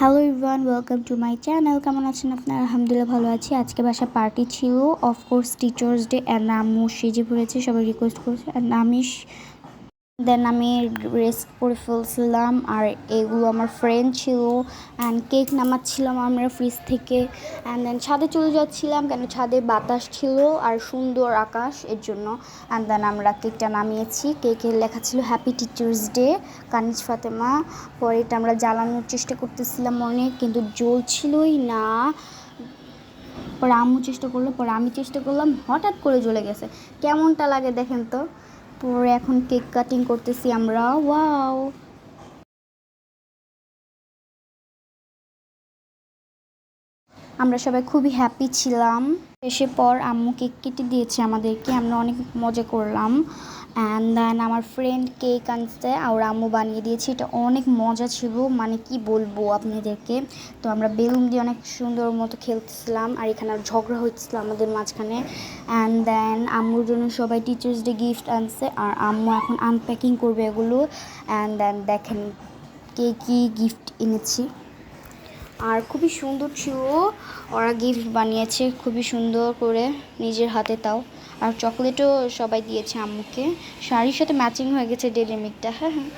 Hello everyone welcome to my channel কেমন আছেন আপনারা? আলহামদুলিল্লাহ ভালো আছি। আজকে বাসা পার্টি ছিল। অফকোর্স টিচার্স ডে অ্যান্ড আম্মু সেজে পড়েছে। সবাই রিকোয়েস্ট করেছে। অ্যান্ড আমি দেন আমি রেস্ট করে ফেলছিলাম, আর এগুলো আমার ফ্রেন্ড ছিল অ্যান্ড কেক নামাচ্ছিলাম আমরা ফ্রিজ থেকে অ্যান্ড দেন ছাদে চলে যাচ্ছিলাম, কেন ছাদে বাতাস ছিল, আর সুন্দর আকাশ এর জন্য অ্যান্ড দেন আমরা কেকটা নামিয়েছি কেকের লেখা ছিল happy teachers day Kaniz Fatema. পরে এটা আমরা জ্বালানোর চেষ্টা করতেছিলাম অনেক, কিন্তু জ্বলছিলই না। পরে আম্মু চেষ্টা করল, পরে আমি চেষ্টা করলাম, হঠাৎ করে জ্বলে গেছে। কেমনটা লাগে দেখেন তো? পরে এখন কেক কাটিং করতেছি আমরা। ওয়াও আমরা সবাই খুবই হ্যাপি ছিলাম। এসে পর আম্মু কেক কেটে দিয়েছে আমাদেরকে, আমরা অনেক মজা করলাম। অ্যান্ড দেন আমার ফ্রেন্ড কেক আনতে আর আম্মু বানিয়ে দিয়েছে। এটা অনেক মজা ছিল মানে কি বলব আপনাদেরকে? তো আমরা বেলুন দিয়ে অনেক সুন্দর মতো খেলতেছিলাম, আর এখানে ঝগড়া হচ্ছিল আমাদের মাঝখানে। অ্যান্ড দেন আম্মুর জন্য সবাই টিচার্স ডে গিফট আনছে, আর আম্মু এখন আনপ্যাকিং করবে এগুলো। অ্যান্ড দেন দেখেন, কে কী গিফট এনেছি। আর খুবই সুন্দর ছিল। ওরা গিফট বানিয়েছে, খুবই সুন্দর করে নিজের হাতে তাও। আর চকলেটও সবাই দিয়েছে আম্মুকে। শাড়ির সাথে ম্যাচিং হয়ে গেছে ডেলিমিকটা হ্যাঁ হ্যাঁ।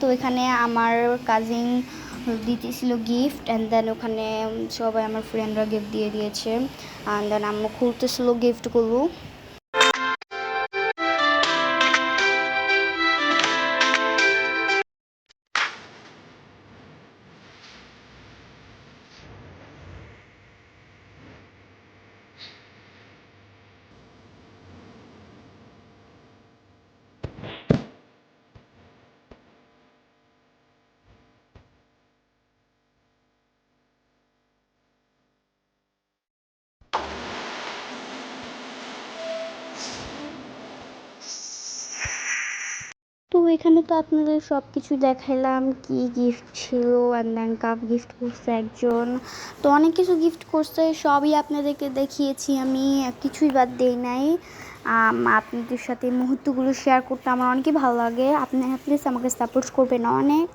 তো এখানে আমার কাজিন দিতেছিল গিফট অ্যান্ড দেন ওখানে সবাই আমার ফ্রেন্ডরা গিফট দিয়ে দিয়েছে। অ্যান্ড দেন আম্মু খুলতেছিল গিফটগুলো তো এখানে তো আপনাদের সব কিছু দেখাইলাম, কি গিফট ছিল অ্যান্ড দেন কাপ গিফট করছে একজন। তো অনেক কিছু গিফট করছে, সবই আপনাদেরকে দেখিয়েছি আমি কিছুই বাদ দেই নাই। আপনাদের সাথে মুহূর্তগুলো শেয়ার করতে আমার অনেকই ভালো লাগে। আপনি প্লিজ আমাকে সাপোর্ট করবেন অনেক।